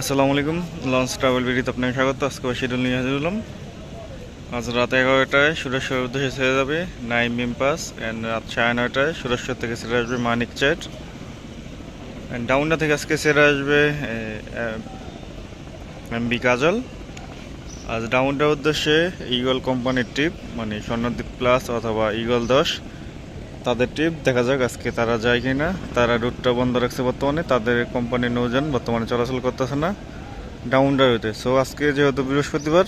আসসালামু আলাইকুম launch travel বিডিতে আপনাকে স্বাগত। আজকে শিডিউল নিয়ে হাজির হলাম। আজ রাত এগারোটায় সুরেশ্বর উদ্দেশ্যে ছেড়ে যাবে নাইম মিমপাস অ্যান্ড রাত সাড়ে নয়টায় সুরেশ্বর থেকে ছেড়ে আসবে মানিক চ্যাট। অ্যান্ড ডাউনটা থেকে আজকে ছেড়ে আসবে এমবি কাজল। আজ ডাউনটার উদ্দেশ্যে ইগল কোম্পানির ট্রিপ মানে স্বর্ণদ্বীপ প্লাস অথবা ইগল দশ। তাদের ট্রিপ দেখা যাক আজকে তারা যায় কিনা। তারা রুটটা বন্ধ রাখছে বর্তমানে, তাদের কোম্পানির নৌযান বর্তমানে চলাচল করতেছে না ডাউন ডাউতে সো আজকে যেহেতু বৃহস্পতিবার,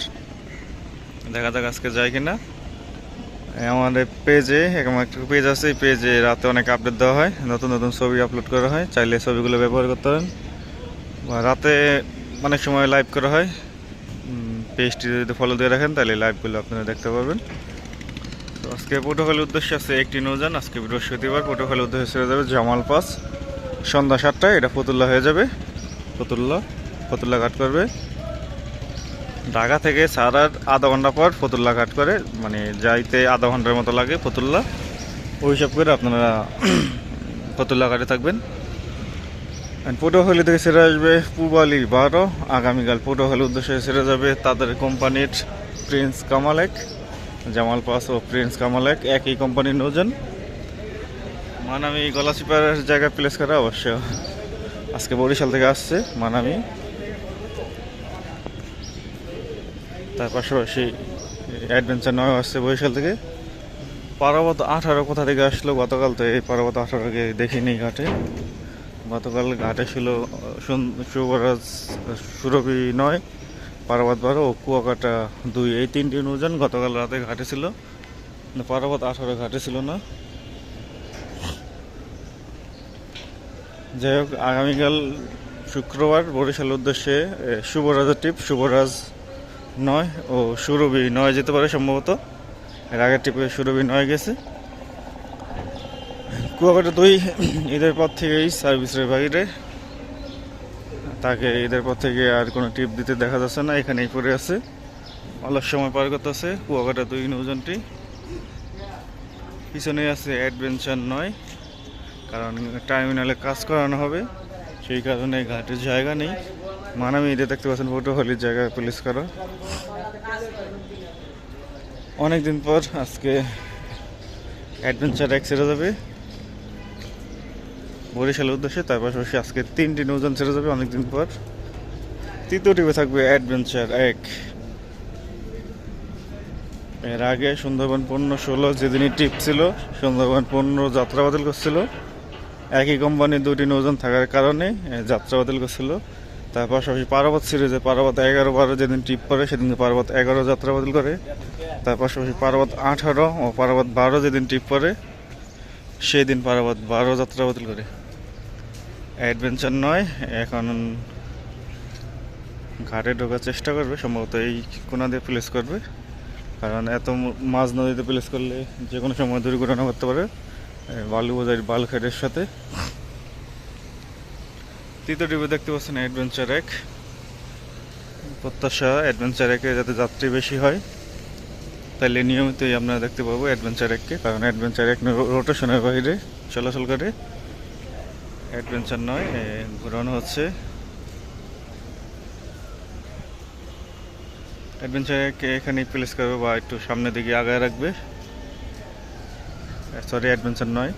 দেখা যাক আজকে যায় কিনা। এই আমাদের পেজে এরকম একটা পেজ আছে, এই পেজে রাতে অনেক আপডেট দেওয়া হয়, নতুন নতুন ছবি আপলোড করা হয়, চাইলে ছবিগুলো ব্যবহার করতে পারেন। বা রাতে অনেক সময় লাইভ করা হয়। পেজটি যদি ফলো দিয়ে রাখেন, তাহলে লাইভগুলো আপনারা দেখতে পাবেন। আজকে পটুখালীর উদ্দেশ্যে আছে একটি নৌযান, আজকে বৃহস্পতিবার পটুখালীর উদ্দেশ্যে ছেড়ে যাবে জামাল পাস সন্ধ্যা সাতটায় এটা ফতুল্লা হয়ে যাবে। ফতুল্লা ফতুল্লা ঘাট করবে। ঢাকা থেকে সারার আধা ঘণ্টা পর ফতুল্লা ঘাট করে মানে যাইতে আধা ঘণ্টার মতো লাগে ফতুল্লা। ওই হিসাব করে আপনারা ফতুল্লা ঘাটে থাকবেন। পটুয়াখালী থেকে সেরে আসবে পূবালি বারো। আগামীকাল পটুয়াখালীর উদ্দেশ্যে ছেড়ে যাবে তাদের কোম্পানির প্রিন্স কামালেক। জামাল পাস ও প্রিন্স কামাল এক একই কোম্পানির নৌজন। মানামি গলাচিপাড়ের জায়গায় প্লেস করা অবশ্য। আজকে বরিশাল থেকে আসছে মানামি। তার পাশাপাশি অ্যাডভেঞ্চার নয় আসছে বরিশাল থেকে। পারাবত আঠারো কোথা থেকে আসলো? গতকাল তো এই পারাবত আঠারোকে দেখিনি ঘাটে। গতকাল ঘাটে ছিল শুভরাজ, সুরভি নয়। পার্বত বারো ও কুয়াকাটা দুই। এই তিনটি নৌযান গতকাল রাতে ঘাটে ছিল পার্বত আঠারো ঘাটে ছিল না। যাই হোক, আগামীকাল শুক্রবার বরিশাল উদ্দেশ্যে শুভরাজের টিপ শুভরাজ নয় ও সুরভি নয় যেতে পারে সম্ভবত। এর আগের ট্রিপে সুরভি নয় গেছে। কুয়াকাটা দুই, ঈদের পর থেকেই সার্ভিসের বাইরে তাকে ঈদের পর থেকে আর কোনো টিপ দিতে দেখা যাচ্ছে না, এখানেই পড়ে আছে। অলস সময় পার করতেছে, কুয়াকাটা দুই নৌজনটি পিছনে আছে অ্যাডভেঞ্চার নয়, কারণ টার্মিনালে কাজ করানো হবে। সেই কারণে ঘাটের জায়গা নেই। মানামি ঈদে দেখতে পাচ্ছেন পটুয়াখালীর জায়গা, পুলিশ করা। অনেকদিন পর আজকে অ্যাডভেঞ্চার এক ছেড়ে যাবে। বরিশালের উদ্দেশ্যে, তার পাশাপাশি আজকে তিনটি নৌযান ছেড়ে যাবে অনেকদিন পর। তৃতীয় টিপে থাকবে অ্যাডভেঞ্চার এক। এর আগে সুন্দরবন পণ্য ষোলো যেদিনই টিপ ছিল, সুন্দরবন পণ্য যাত্রা বাতিল করছিল। একই কোম্পানির দুটি নৌজন থাকার কারণে যাত্রা বাতিল করছিল। তার পাশাপাশি পার্বত সিরিজে পার্বত এগারো বারো যেদিন টিপ পরে সেদিন পার্বত এগারো যাত্রা বাতিল করে। তার পাশাপাশি পার্বত আঠারো ও পার্বত বারো যেদিন টিপ পরে সেই দিন পার্বত বারো যাত্রা বাতিল করে। অ্যাডভেঞ্চার নয়, এখন ঘাটে ঢোকার চেষ্টা করবে, সম্ভবত এই কোনা দিয়ে প্লেস করবে। কারণ এত ম- মাঝ নদীতে প্লেস করলে যে কোনো সময় দুর্ঘটনা করতে পারে বালু বোঝাই বালঘাটের সাথে। তৃতীয় টিভি দেখতে পাচ্ছেন অ্যাডভেঞ্চার এক। প্রত্যাশা অ্যাডভেঞ্চার একে যাতে যাত্রী বেশি হয়। তাহলে নিয়মিতই আমরা দেখতে পাবো অ্যাডভেঞ্চার এককে, কারণ অ্যাডভেঞ্চার এক রোটেশনের বাইরে, চলাচল করে। অ্যাডভেঞ্চার নয় ঘোরানো হচ্ছে। অ্যাডভেঞ্চার একে এখানে প্লেস করবে বা একটু সামনের দিকে আগায় রাখবে। সরি অ্যাডভেঞ্চার নয়।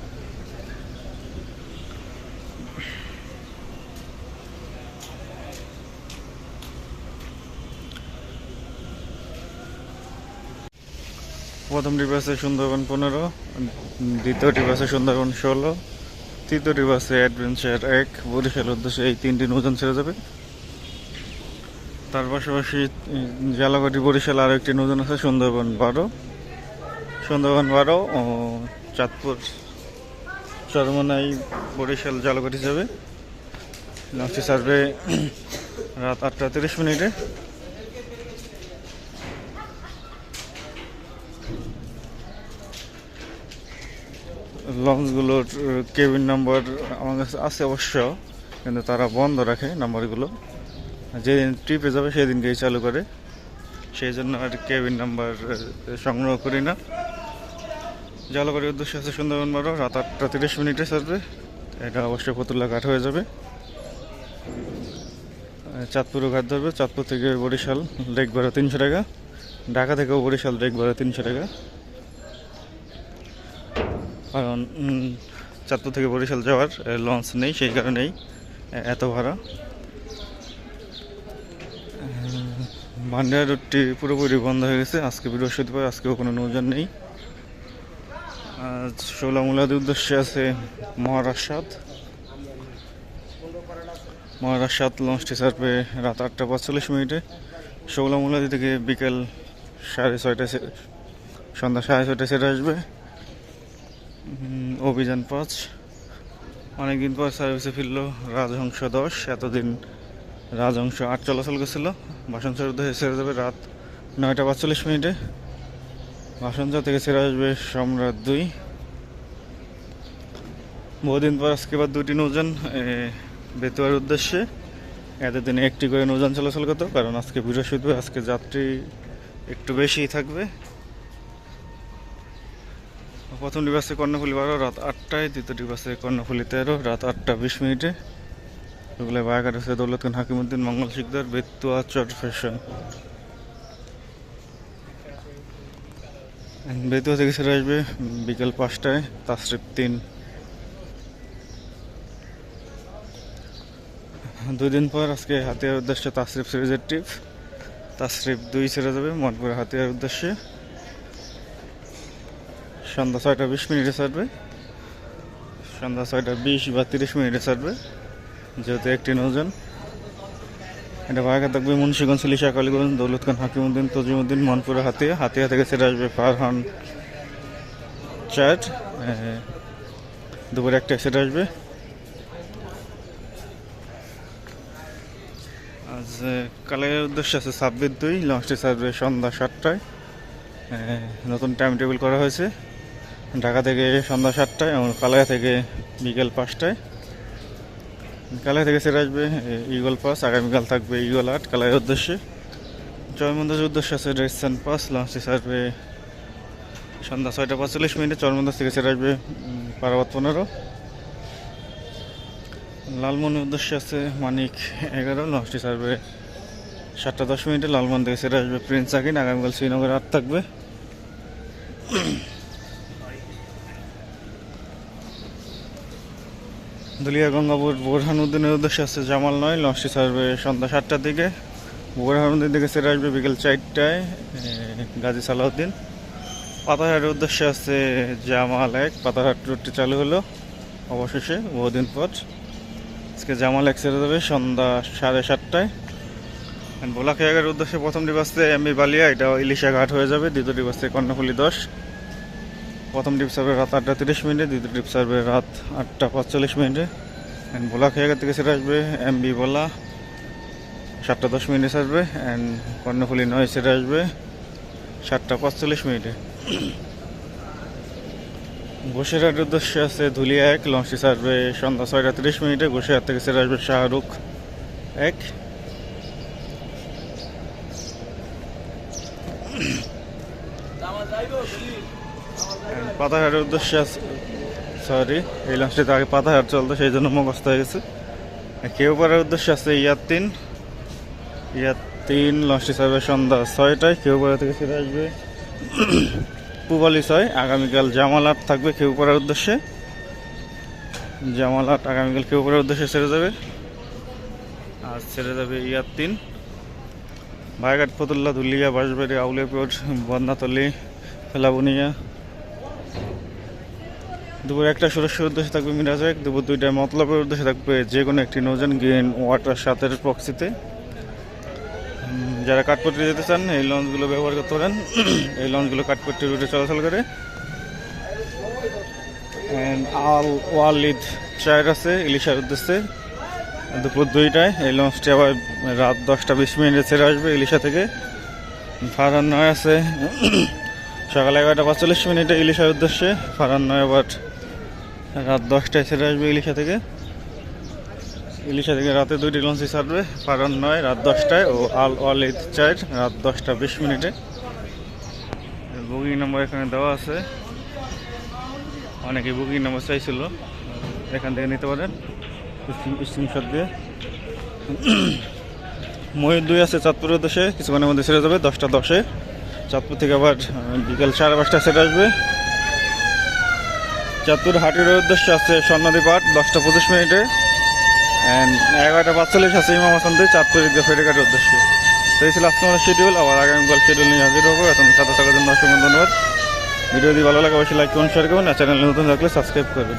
প্রথম আছে সুন্দরবন পনেরো, দ্বিতীয় আছে সুন্দরবন ষোলো। তৃতীয় টিপ অ্যাডভেঞ্চার এক বরিশাল উদ্দেশ্যে এই তিনটি নৌযান ছেড়ে যাবে। তার পাশাপাশি জালাকাটি বরিশাল আরও একটি নৌযান আছে, সুন্দরবন বারো। সুন্দরবন বারো ও চাঁদপুর চরমনাই বরিশাল জালাকাটি যাবে। লাস্টে সার্ভে রাত আটটা তিরিশ মিনিটে। লঞ্চগুলোর কেবিন নাম্বার আমার কাছে আছে অবশ্য, কিন্তু তারা বন্ধ রাখে নাম্বারগুলো যেদিন ট্রিপে যাবে সেদিনকেই চালু করে। সেই জন্য আর কেবিন নাম্বার সংগ্রহ করি না। জলপাইগুড়ির উদ্দেশ্য আছে সুন্দরবন বারো, রাত আটটা তিরিশ মিনিটে সারবে এটা অবশ্যই ফতুল্লা ঘাট হয়ে যাবে। চাঁদপুরও ঘাট ধরবে, চাঁদপুর থেকে বরিশাল লেক ভাড়া তিনশো টাকা। ঢাকা থেকেও বরিশাল লেক ভাড়া তিনশো টাকা। কারণ চাঁদপুর থেকে বরিশাল যাওয়ার লঞ্চ নেই, সেই কারণেই এত ভাড়া। ভান্ডার রুটটি পুরোপুরি বন্ধ হয়ে গেছে। আজকে বৃহস্পতিবার, আজকেও কোনো নৌযান নেই। আজ ষোলামূলাদের উদ্দেশ্যে আছে মহারাষ্ট্র মহারাষ্ট্র লঞ্চটি ছাড়বে রাত আটটা পাঁচচল্লিশ মিনিটে। ষোলামূলাদি থেকে বিকেল সাড়ে ছয়টায় সন্ধ্যা সাড়ে ছয়টায় সেরে আসবে। অভিযান পাঁচ। অনেকদিন পর সার্ভিসে ফিরলো রাজহংস দশ। এতদিন রাজহংস আট চলাচল করছিল। বাসনচর উদ্দেশ্যে ছেড়ে যাবে রাত নয়টা পাঁচচল্লিশ মিনিটে। বাসনচর থেকে ছেড়ে আসবে সম্রাট দুই। বহুদিন পর আজকে এবার দুটি নৌযান এ, বেতুয়ার উদ্দেশ্যে। এতদিনে একটি করে নৌযান চলাচল করতো কারণ আজকে বৃহস্পতিবার আজকে যাত্রী একটু বেশিই থাকবে। প্রথম ডিবাসে কর্ণফুলি বারো, রাত আটটায়। দ্বিতীয় ডিবাসে কর্ণফুলি তেরো, রাত আটটা বিশ মিনিটে। এগুলো বায়াঘাট হচ্ছে দৌলত খান হাকিমুদ্দিন মঙ্গল শিকদার বেতুয়া চর ফ্যাশন। বেতুয়া থেকে ছেড়ে আসবে? বিকেল পাঁচটায়, তাসরিফ তিন। দুই দিন পর আজকে হাতিয়ার উদ্দেশ্যে তাসরিফ সিরিজের ট্রিপ তাসরিফ দুই ছেড়ে যাবে মনপুরে হাতিয়ার উদ্দেশ্যে। সন্ধ্যা ছয়টা বিশ মিনিটে ছাড়বে। সন্ধ্যা ছয়টা বিশ বা তিরিশ মিনিটে ছাড়বে যেহেতু একটি নৌযান। এটা বাঘা থাকবে মুন্সিগঞ্জ লিশা কালীগঞ্জ দৌলত খান হাকিমুদ্দিন তজিমুদ্দিন মনপুরে হাতিয়া। হাতিয়া থেকে ছেড়ে আসবে ফারহান চার এ, দুপুরে একটা সেটা আসবে। আজ কালের উদ্দেশ্য আছে ছাব্বিশ দুই লঞ্চটি ছাড়বে সন্ধ্যা সাতটায়। নতুন টাইম টেবিল করা হয়েছে। ঢাকা থেকে সন্ধ্যা সাতটায় এবং কালায়া থেকে বিকেল পাঁচটায়। কালাই থেকে সেরে আসবে ইগল পাস আগামীকাল থাকবে ইগল আট কালাইয়ের উদ্দেশ্যে। চরমন্দাজের উদ্দেশ্যে আছে রেসান পাস লঞ্চটি ছাড়বে সন্ধ্যা ছয়টা পাঁচচল্লিশ মিনিটে চরমন্দাজ থেকে সেরে আসবে উম, পারাবাত পনেরো। লালমনির উদ্দেশ্যে আছে মানিক এগারো লঞ্চটি ছাড়বে সাতটা দশ মিনিটে লালমন থেকে সেরে আসবে প্রিন্স আকিন আগামীকাল শ্রীনগরে আট থাকবে। দুলিয়া গঙ্গাপুর বোরহানুদ্দিনের উদ্দেশ্যে আছে জামাল নয়, লঞ্চটি ছাড়বে সন্ধ্যা সাতটার দিকে। বোরহানুদ্দিন থেকে ছেড়ে আসবে বিকেল চারটায় গাজী সালাউদ্দিন। পাতাহাটের উদ্দেশ্যে আছে জামাল এক পাতাহাট রুটটি চালু হলো অবশেষে বহুদিন পর। আজকে জামাল এক ছেড়ে দেবে সন্ধ্যা সাড়ে সাতটায়। বোলাখিয়াগের উদ্দেশ্যে প্রথম ডিবাসে এমবি বালিয়া, এটা ইলিশা ঘাট হয়ে যাবে। দ্বিতীয় ডিবাসে কর্ণফুলি দশ। প্রথম ডিপ সার্ভে রাত আটটা তিরিশ মিনিটে, দ্বিতীয় ডিপ সার্ভে রাত আটটা পাঁচচল্লিশ মিনিটে। অ্যান্ড ভোলা খেয়াঘাট থেকে সেটা আসবে এমবি ভোলা। সাতটা দশ মিনিটে সারবে অ্যান্ড কর্ণফুলি নয় সেটা আসবে, সাতটা পাঁচচল্লিশ মিনিটে। ঘোষেরহাটের উদ্দেশ্যে আছে ধুলিয়া এক লঞ্চটি সারবে সন্ধ্যা ছয়টা তিরিশ মিনিটে, ঘোষেরহাট থেকে সেটা আসবে শাহরুখ এক। পাতাহারের উদ্দেশ্যে সরি এই লঞ্চটিতে আগে পাতাহার চলতো, সেই জন্য মুখস্থ হয়ে গেছে। কেউ পাড়ার উদ্দেশ্যে আছে ইয়ার তিন ইয়ার তিন লঞ্চটি ছাড়বে সন্ধ্যা ছয়টায়, কেউ পাড়া থেকে ফিরে আসবে পুবালি ছয়, আগামীকাল জামালাট থাকবে কেউ পাড়ার উদ্দেশ্যে। জামালাট আগামীকাল কেউ পাড়ার উদ্দেশ্যে ছেড়ে যাবে। আর ছেড়ে যাবে ইয়ার তিন ভাইঘাট ফতুল্লা, ধুলিয়া, বাঁশবাড়ি আউলিয়াপুর বন্যাতলি ফেলাবুনিয়া দুপুর একটা সুরক্ষার উদ্দেশ্যে থাকবে মিরাজ এক দুপুর দুইটায় মতলবের উদ্দেশ্যে থাকবে যে কোনো একটি নৌযান গ্রিন ওয়াটার সাতের প্রক্সিতে যারা কাঠপট্টি যেতে চান, এই লঞ্চগুলো ব্যবহার করতে পারেন। এই লঞ্চগুলো কাঠপট্টি রুটে চলাচল করে। আল ওয়ালিদ চায়ের আছে, ইলিশার উদ্দেশ্যে। দুপুর দুইটায়, এই লঞ্চটি আবার রাত দশটা বিশ মিনিটে ছেড়ে আসবে ইলিশা থেকে। ফারান নয় আছে। সকাল এগারোটা পাঁচচল্লিশ মিনিটে ইলিশার উদ্দেশ্যে। ফারান নয় আবার রাত দশটায় ছেড়ে আসবে ইলিশা থেকে। ইলিশা থেকে রাতে দুইটি লঞ্চই ছাড়বে ফারান নয়, রাত দশটায় ও আল ওয়ালিদ চার, রাত দশটা বিশ মিনিটে। বুকিং নাম্বার এখানে দেওয়া আছে। অনেকে বুকিং নাম্বার চাইছিল, এখান থেকে নিতে পারেন। স্ক্রিনশট দিয়ে। ময়ূর দুই আছে চাঁদপুরের উদ্দেশ্যে কিছুক্ষণের মধ্যে ছেড়ে যাবে দশটা দশে। চাঁদপুর থেকে আবার বিকেল সাড়ে পাঁচটা ছেড়ে আসবে। চাঁদপুর হাটের উদ্দেশ্যে আছে স্বর্ণদী পাট, দশটা পঁচিশ মিনিটে। অ্যান্ড এগারোটা পাঁচচল্লিশ আছে ইমাম হাসান দুই, চাঁদপুর ঈদগাহ ফেরিঘাটের উদ্দেশ্যে। তো এই ছিল আজকে আমাদের শিডিউল আবার আগামীকাল শিডিউল নিয়ে হাজির হব। এখন সাথে থাকার জন্য অসংখ্য ধন্যবাদ। ভিডিও যদি ভালো লাগে অবশ্যই লাইক করুন শেয়ার করুন, আর চ্যানেল নতুন থাকলে সাবস্ক্রাইব করবেন।